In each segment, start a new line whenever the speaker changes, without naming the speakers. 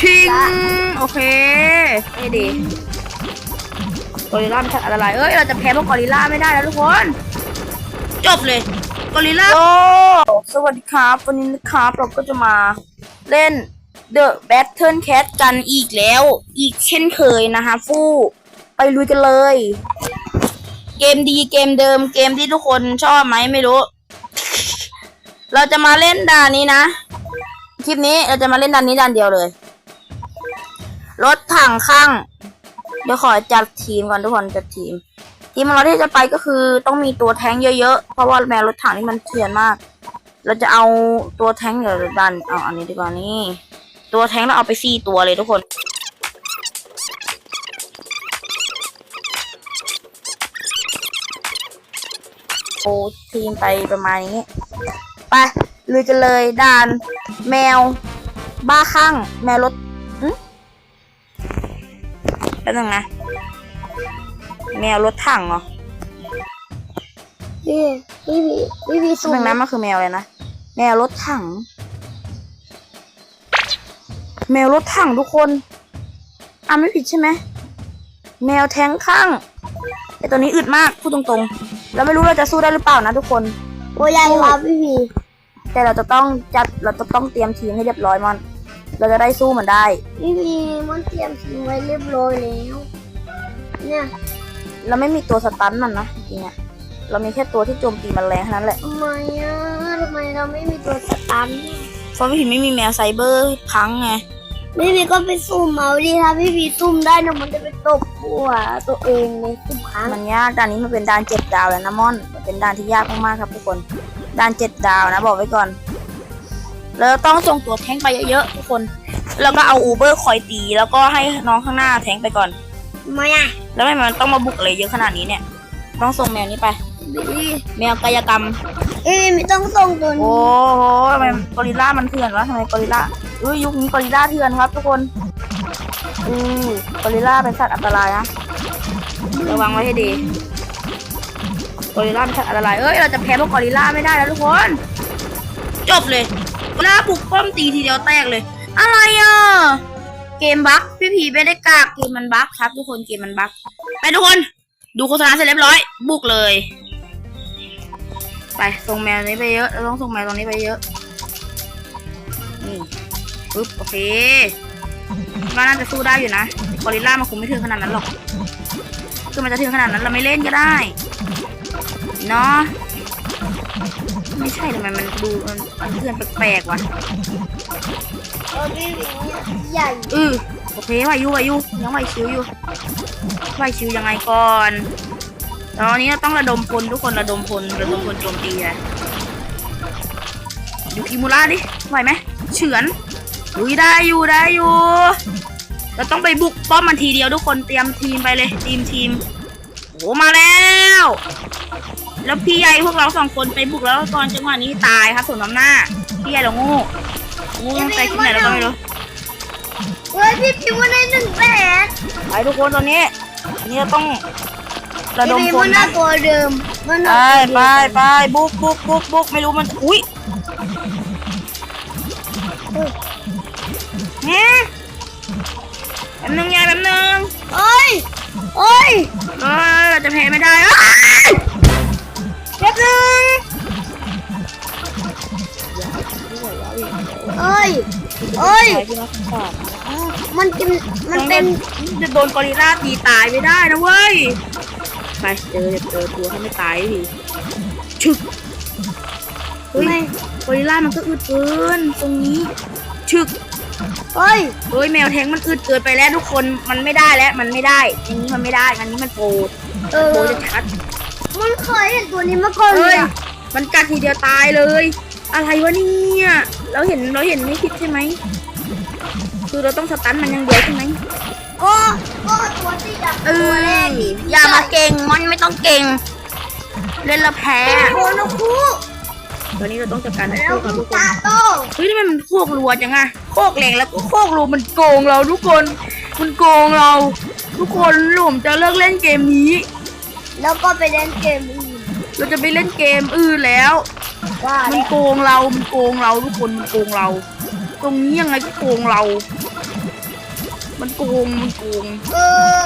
ชิง โอเคเอ้ดีกอริลล่าไม่ใช่อะไรเอ้ย เราจะแพ้พวกกอริลล่าไม่ได้แล้วทุกคน จบเลยกอริลล่าโอ้สวัสดีครับ วันนี้นะครับเราก็จะมาเล่น The Battle Cat กันอีกแล้ว อีกเช่นเคยนะคะฟู่ไปลุยกันเลย เกมดีเกมเดิมเกมที่ทุกคนชอบไหมไม่รู้ เราจะมาเล่นด่านนี้นะ คลิปนี้เราจะมาเล่นด่านนี้ด่านเดียวเลย รถถังข้าง เดี๋ยวขอจัดทีมก่อนทุกคนจัดทีม ทีมของเราที่จะไปก็คือต้องมีตัวแท้งเยอะๆ เพราะว่าแมวรถถังนี่มันเถื่อนมาก เราจะเอาตัวแท้งเดี๋ยวดันเอาอันนี้ดีกว่านี่ ตัวแท้งเราเอาไปสี่ตัวเลยทุกคนโอทีมไปประมาณนี้ ไปลุยกันเลยด่าน แมว บ้าข้างแมวรถ ป๊บนึงนะ แมวรถถังเหรอ
พี่พี่พี่พี่พี่
แป๊บนึงนะมันคือแมวเลยนะ แมวรถถัง แมวรถถังทุกคน อะไม่ผิดใช่ไหม แมวแทงข้างไอตัวนี้อึดมากพูดตรงๆแล้วไม่รู้เราจะสู้ได้หรือเปล่านะทุกคน
โอ้ยยังครับพี่พี่
แต่เราจะต้องจัดเราจะต้องเตรียมทีมให้เรียบร้อยมัน เราจะได้สู้มันได้
พี่พี่มันเตรียมทิ้งไว้เรียบร้อยแล้ว เนี่ย
เราไม่มีตัวสตันมันนะจริงๆอะเรามีแค่ตัวที่โจมตีมันแรงเท่านั้นแหละ
ทำไมอะทำไมเราไม่มีตัวสตันเนี่ย
เพราะพี่ไม่มีแมวไซเบอร์พังไง
พี่พี่ก็ไปซุ่มเอาดิถ้าพี่พี่ซุ่มได้นะมันจะไปตบหัวตัวเองเลยทุกครั้ง
มันยากด่านนี้มันเป็นด่านเจ็ดดาวแล้วนะม่อนมันเป็นด่านที่ยากมากๆครับทุกคนด่านเจ็ดดาวนะบอกไว้ก่อน แล้วต้องส่งตัวแทงไปเยอะๆทุกคน แล้วก็เอาอูเบอร์คอยตี แล้วก็ให้น้องข้างหน้าแทงไปก่อน
ทำไมอะ
แล้วทำไมมันต้องมาบุกอะไรเยอะขนาดนี้เนี่ย ต้องส่งแมวนี้ไป
พี่
แมวกายกรรม
พี่ไม่ต้องส่งตัว
โอ้
นี้
โหทำไมกอริลล่ามันเถื่อนวะทำไมกอริลล่าอุ้ยยุคนี้กอริลล่าเถื่อนครับ ทุกคนอือกอริลล่าเป็นสัตว์อันตรายนะระวังไว้ให้ดีกอริลล่าเป็นสัตว์อันตรายเอ้ยเราจะแพ้พวกกอริลล่าไม่ได้แล้วทุกคน จบเลย กอริลาปลุกป้อมตีทีเดียวแตกเลย อะไรอะ เกมบั๊กพี่ผีไม่ได้กากเกมมันบั๊กครับ ทุกคนเกมมันบั๊กไปทุกคน ดูโฆษณาเสร็จเรียบร้อย บุกเลย ไปส่งแมวนี้ไปเยอะเราต้องส่งแมวตรงนี้ไปเยอะนี่ปึ๊บโอเคว่าน่าจะสู้ได้อยู่นะกอริลล่ามันคงไม่ถึงขนาดนั้นหรอกคือมันจะถึงขนาดนั้นเราไม่เล่นก็ได้เนาะ ไม่ใช่ทำไมมันดูมันมันเพื่อนแปลกๆวะ
เออพี่พี่เนี่ยใหญ่
อือโอเคไหวอยูไหวอยูยังไหวชิวอยู่ไหวชิวยังไงก่อนตอนนี้เราต้องระดมพลทุกคนระดมพลระดมพลโจมตีอะอยู่คิมูระดิไหวไหมเฉือนอุ้ยได้อยู่ได้อยู่ เราต้องไปบุกป้อมมันทีเดียวทุกคนเตรียมทีมไปเลยทีมทีมโอ้มาแล้ว แล้วพี่ใหญ่พวกเราสองคนไปบุกแล้วตอนจังหวะนี้ตายครับส่วนน้ำหน้า พี่ใหญ่เราโง่โง่ตั้งแต่ที่ไหนเราก็ไม่รู้
เฮ้ยพี่พี่ว่าได้หนึ่งแปด
ไปทุกคนตอนนี้อันนี้เราต้องระดม
พี่
พ
มั
ล
นน่า
นะ
ตัวเดิมมัน
ไป
น่า
ไปไปบุกบุกบุกบุกไม่รู้มันอุ้ยเนี่ยแป๊บนึงยายแป๊บนึง
เอ้ยเอ้ย
เออเราจะแพ้ไม่ได้อ้าย แป๊บนึง
เอ้ยเอ้ย
ไปที่นักข่าว
มันกินมันเป็น
จะโดนกอริลล่าตีตายไม่ได้นะเว้ย ไปเจอเจอตัวให้ไม่ตายทีชึกเฮ้ย
ไม่
กอริลล่ามันก็อึดเกินตรงนี้ ชึก
เอ้ย
เฮ้ยแมวแทงมันอึดเกินไปแล้วทุกคนมันไม่ได้แล้วมันไม่ได้อันนี้มันไม่ได้อันนี้มันโปร
เออ
โปรจะชัด
มันเคยเห็นตัวนี้มาก่อนเล
เฮ้
ย
ย
อะ
มันกัดทีเดียวตายเลย อะไรวะเนี่ยเราเห็นเราเห็นไม่คิดใช่ไหมคือเราต้องสตันมันอยังเดียวใช่ไหม
ก็ก็ตัวที่ดับ
เอ
ตัว
อ
แรกนี่
อย่ามาเก่งมันไม่ต้องเก่ง เล่นและแพ้
เป็นโคนคุ
ตอนนี้เราต้องจัดการทั้ง
แล้ว
คู่ครับ
คุ
ทุกคน
ตาโต
เฮ้ยทำไมมันโคกรัวจังอะโคกแรงแล้วก็โคกรัวมันโกงเราทุกคน มันโกงเรา ทุกคนหลุมจะเลิกเล่นเกมนี้
แล้วก็ไปเล่นเกมอื่น
เราจะไปเล่นเกมอื่นแล้ว
ว่า
มันโกงเรา มันโกงเราทุกคนมันโกงเราโกตรงนี้ยังไงก็โกงเรา มันโกง มันโกง
เออ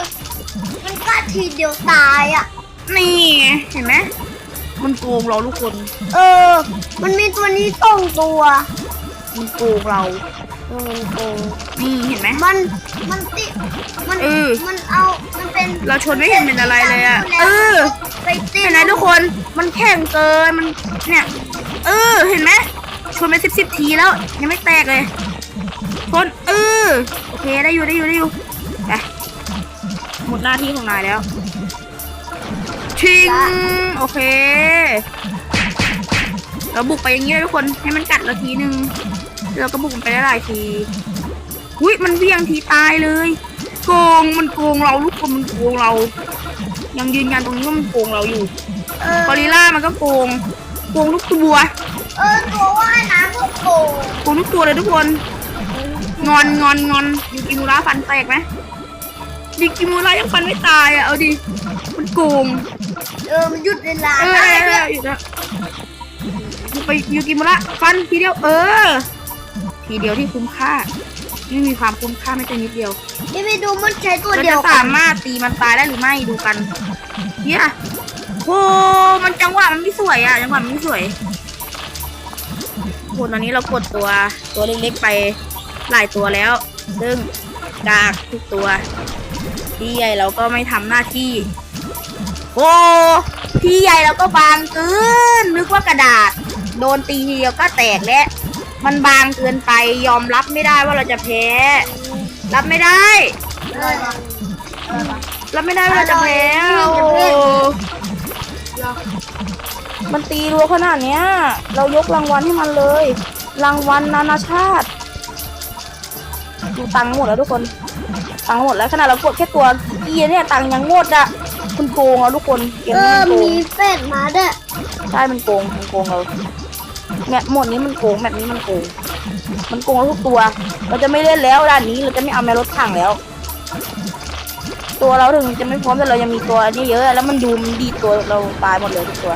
มันกัดทีเดียวตายอะ
นี่ไงเห็นไหมมันโกงเราทุกคน
เออ มันมีตัวนี้สองตัว
มันโกงเรา
เออ มันโกง
นี่เห็นไหม
มัน มันติดมัน
เออ
มันเอา มันเป็น
เราชนไม่เห็นเป็นอะไรเลยอะเออ
ไปติด
เห็นไหมทุกคน มันแข็งเกิน มัน เนี่ย เออ เห็นไหมชนไปสิบสิบทีแล้ว ยังไม่แตกเลยชนเออ โอเค ได้อยู่ ได้อยู่ ได้อยู่ไปหมดหน้าที่ของนายแล้ว ชิง โอเค เราบุกไปอย่างนี้เลยทุกคน ให้มันกัดเราทีนึง เราก็บุกมันไปได้หลายทีอุ้ยมันเวี่ยงทีตายเลย โกงมันโกงเราลูกคนมันโกงเรา ยังยืนยันตรงนี้ว่ามันโกงเราอยู่
เออก
อริลล่ามันก็โกงโกงทุกตัว
เออตัวว่ายน้ำก็โกง
โกงทุกตัวเลยทุกคน งอนงอนงอนยูกิมูระฟันแตกไหมยูกิมูระยังฟันไม่ตายอะเอาดิมันโกง
เออมันหยุดเวลา
เออ
ได้
เอ
ด้ว
อยอยู่แล้วไปยูกิมูระฟันทีเดียวเออ ทีเดียวที่คุ้มค่า ไม่มีความคุ้มค่าไม่แต่นิดเดียว
นี่ไปดูมันใช้ตัว
เรา
เดี
จะ
ยวกั
สานมารถตีมันตายได้หรือไม่ดูกัน เนี่ยโอ้มันจังหวะมันไม่สวยอะ จังหวะมันไม่สวยโหตอนนี้เรากดตัวตัวเล็กๆไปหลายตัวแล้ว ซึ่งกากทุกตัวพี่ใหญ่เราก็ไม่ทำหน้าที่โอ้พี่ใหญ่เราก็บางเกินนึกว่ากระดาษ โดนตีทีเดียวก็แตกแล้ว มันบางเกินไปยอมรับไม่ได้ว่าเราจะแพ้ รับไม่ได้ รับไม่ได้ว่าเราจะแพ้
อร่อย
โอ้มันตีรัวขนาดเนี้ย เรายกรางวัลให้มันเลย รางวัลนานาชาติดูตังค์หมดแล้วทุกคน ตังค์หมดแล้วขนาดเรากดแค่ตัวเกียร์เนี่ยตังค์ยังหมดอะคุณโกงอะทุกคนเกม
เอ
นี้
อ
มันโกง
มีเป็ดมาด้วย
ใช่มันโกงมันโกงเรา เนี่ยหมดนี้มันโกงแบบนี้มันโกง มันโกงทุกตัว เราจะไม่เล่นแล้วด้านนี้เราจะไม่เอาแมวรถถังแล้ว ตัวเราถึงจะไม่พร้อมแต่เรายังมีตัวนี่เยอะ แล้วมันดูมันดีตัวเราตายหมดเลยทุกตัว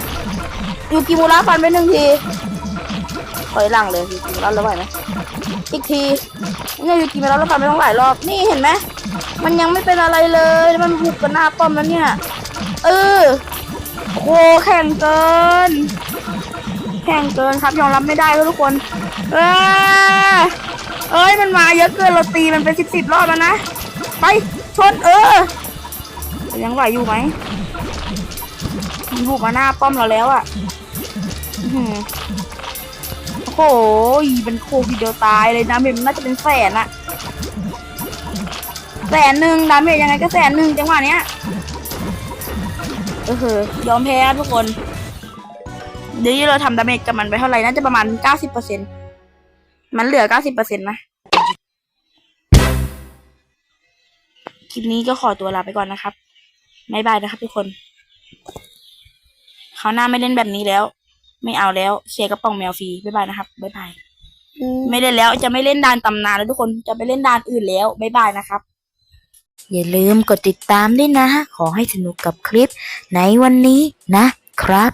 ยูกิมูระฟันไปหนึ่งทีถอยหลังเลยยูกิมูระแล้วไหวไหมอีกทีเนี่ยยูกิมูระเราฟันไปต้องหลายรอบนี่เห็นไหมมันยังไม่เป็นอะไรเลยมันบุกกันหน้าป้อมแล้วเนี่ยเออโคแข่งเกิน แข่งเกินครับยอมรับไม่ได้ครับทุกคน เอ้ยเอ้ยมันมาเยอะเกินเราตีมันเป็นสิบสิบรอบแล้วนะ ไปชนเออ ยังไหวอยู่ไหมมันบุกมาหน้าป้อมเราแล้วอะ่ะโอ้โหเป็นโควิดเดียวตายเลยนะเมมันน่าจะเป็นแสนอะแสนหนึ่งดาเมจยังไงก็แสนหนึ่งจังหวะเนี้ยเออยอมแพ้ทุกคน เดี๋ยวนี้เราทำดาเมจกับมันไปเท่าไหร่น่าจะประมาณเก้าสิบเปอร์เซ็นมันเหลือเก้าสิบเปอร์เซ็นต์นะคลิปนี้ก็ขอตัวลาไปก่อนนะครับบ๊ายบายนะครับทุกคนคราวหน้าไม่เล่นแบบนี้แล้ว ไม่เอาแล้วเสียกระป๋องแมวฟรีบ๊ายบายนะครับบ๊ายบาย
อืม
ไม่เล่นแล้วจะไม่เล่นด่านตำนานแล้วทุกคนจะไปเล่นด่านอื่นแล้วบ๊ายบายนะครับ
อย่าลืมกดติดตามด้วยนะ ขอให้สนุกกับคลิปในวันนี้นะครับ